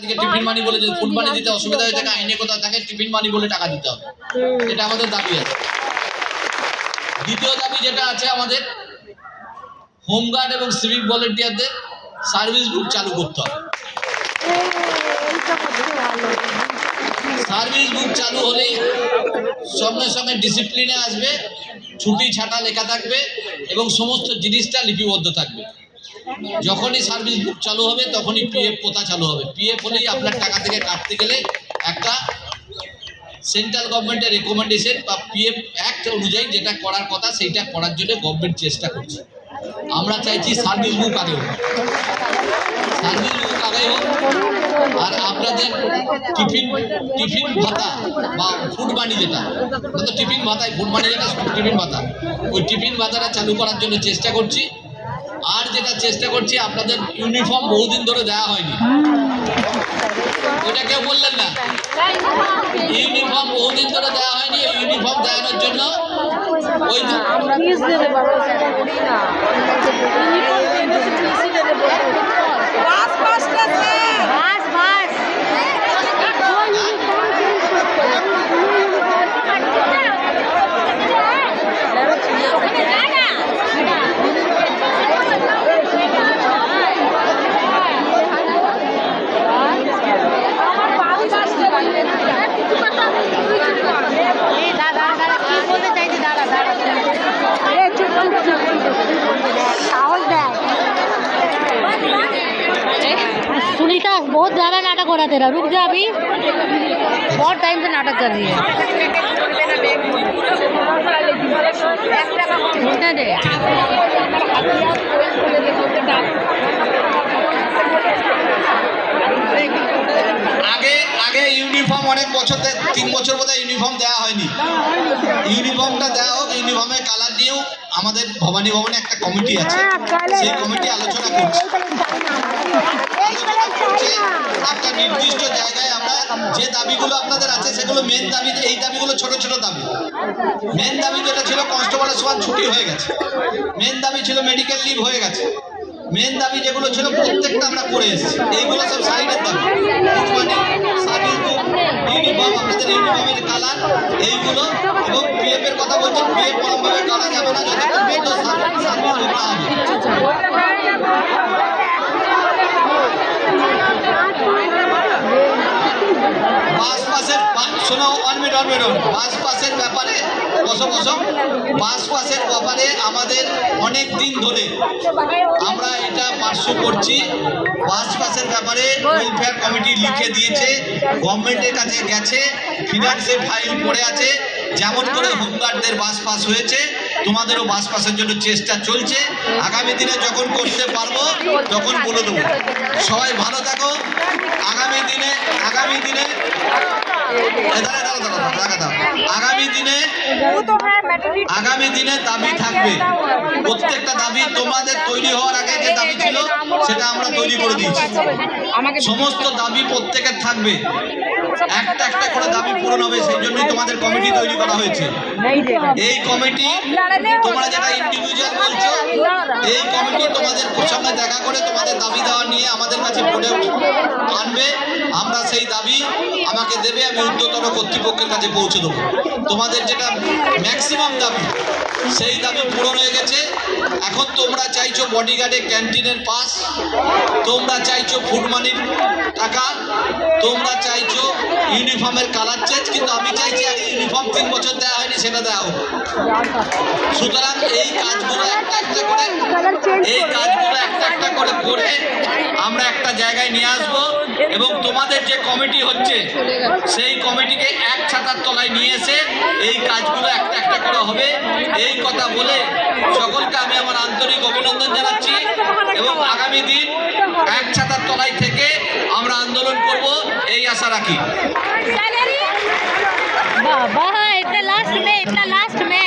আজকে টিফিন মানি বলে যদি ফুড মানি দিতে অসুবিধা হয়ে থাকে আইনে কোথাও থাকে টিফিন মানি বলে টাকা দিতে হবে। এটা আমাদের দাবি আছে। দ্বিতীয় দাবি যেটা আছে আমাদের হোমগার্ড এবং সিভিক ভলেন্টিয়ারদের সার্ভিস বুক চালু করতে হবে। সার্ভিস বুক চালু হলেই সঙ্গে সঙ্গে ডিসিপ্লিনে আসবে ছুটি ছাটা লেখা থাকবে এবং সমস্ত জিনিসটা লিপিবদ্ধ থাকবে। যখনই সার্ভিস বুক চালু হবে, তখনই পিএফ কোথা চালু হবে। পিএফ হলেই আপনার টাকা থেকে কাটতে গেলে একটা সেন্ট্রাল গভর্নমেন্টের রেকমেন্ডেশন বা পিএফ অ্যাক্ট অনুযায়ী যেটা করার কথা, সেইটা করার জন্য গভর্নমেন্ট চেষ্টা করছে। আমরা চাইছি সার্ভিস বুক আগে হোক সার্ভিস বুক আগে হোক আর আপনাদের টিফিন টিফিন ভাতা বা ফুড মানি যেটা টিফিন ভাতাই ফুড মানি যেটা, টিফিন ভাতা। ওই টিফিন ভাতাটা চালু করার জন্য চেষ্টা করছি। আর যেটা চেষ্টা করছি আপনাদের ইউনিফর্ম বহুদিন ধরে দেওয়া হয়নি। ওটা কেউ বললেন না? ইউনিফর্ম বহুদিন ধরে দেওয়া হয়নি ইউনিফর্ম দেওয়ানোর জন্য ওই बहुत ज़्यादा नाटक हो रहा है तेरा रुक जा अभी बहुत टाइम से नाटक कर रही है घूमने दे আগে আগে ইউনিফর্ম অনেক বছর ধরে- তিন বছর বোধহয় ইউনিফর্ম দেওয়া হয়নি ইউনিফর্মটা দেওয়া হোক ইউনিফর্মের কালার নিয়েও আমাদের ভবানী ভবনে একটা কমিটি আছে সেই কমিটি আলোচনা করছে একটা নির্দিষ্ট জায়গায় আমরা যে দাবিগুলো আপনাদের আছে, সেগুলো মেন দাবি, এই দাবিগুলো ছোট ছোট দাবি। মেন দাবি যেটা ছিল কনস্টেবলের সমান ছুটি হয়ে গেছে। মেন দাবি ছিল মেডিকেল লিভ হয়ে গেছে। মেন দাবি যেগুলো ছিল, প্রত্যেকটা আমরা করে এসেছি। এইগুলো সব সাইডের দাবি। মানে আপনাদের ইউনিফর্মের কালার, এইগুলো। এবং কথা বলছেন পিএফ কোনোভাবে করা যাবে না বাস বা- শোনো ওয়ান মিনিট ওয়ান মিনিট ব্যাপারে, বসো বসো। বাস পাসের ব্যাপারে আমাদের অনেক দিন ধরে আমরা এটা পার্শ্ব করছি। বাস পাসের ব্যাপারে ওয়েলফেয়ার কমিটি লিখে দিয়েছে গভর্নমেন্টের কাছে গেছে ফিনান্সের ফাইল পড়ে আছে। যেমন করে হোমগার্ডদের বাস পাস হয়েছে, তোমাদেরও বাস পাসের জন্য চেষ্টা চলছে। আগামী দিনে যখন করতে পারব তখন বলে দেবো। সবাই ভালো থাকো। আগামী দিনে আগামী দিনে আগামী দিনে আগামী দিনে দাবি থাকবে। প্রত্যেকটা দাবি তোমাদের তৈরি হওয়ার আগে যে দাবি ছিল, সেটা আমরা তৈরি করে দিয়েছি। সমস্ত দাবি প্রত্যেকের থাকবে। একটা একটা করে দাবি পূরণ হবে, সেই জন্যই তোমাদের কমিটি তৈরি করা হয়েছে। এই কমিটি তোমরা যেটা ইন্ডিভিজুয়াল বলছো এই কমিটি তোমাদের সঙ্গে দেখা করে তোমাদের দাবি দেওয়া নিয়ে আমাদের কাছে বলে আনবে। আমরা সেই দাবি আমাকে দেবে, আমি উচ্চতর কর্তৃপক্ষের কাছে পৌঁছে দেবো। তোমাদের যেটা ম্যাক্সিমাম দাবি সেই দাবি পূরণ হয়ে গেছে। এখন তোমরা চাইছো বডিগার্ডের ক্যান্টিনের পাস তোমরা চাইছো ফুড মানির টাকা, তোমরা চাইছো ইউনিফর্মের কালার চেঞ্জ কিন্তু আমি চাইছি আগে ইউনিফর্ম তিন বছর দেওয়া হয়নি, সেটা দেওয়া হোক। সুতরাং এই কাজগুলো একটা একটা করে, এই কাজগুলো একটা একটা করে করে আমরা একটা জায়গায় নিয়ে আসব এবং তোমাদের যে কমিটি হচ্ছে সেই কমিটিকে এক ছাতার তলায় নিয়ে এসে এই কাজগুলো একটা একটা করা হবে। এই কথা বলে সকলকে আমি আমার আন্তরিক অভিনন্দন জানাচ্ছি এবং আগামী দিন এক ছাতার তলায় থেকে আমরা আন্দোলন করব এই আশা রাখি। বাবা এটা লাস্ট মে এটা লাস্ট মে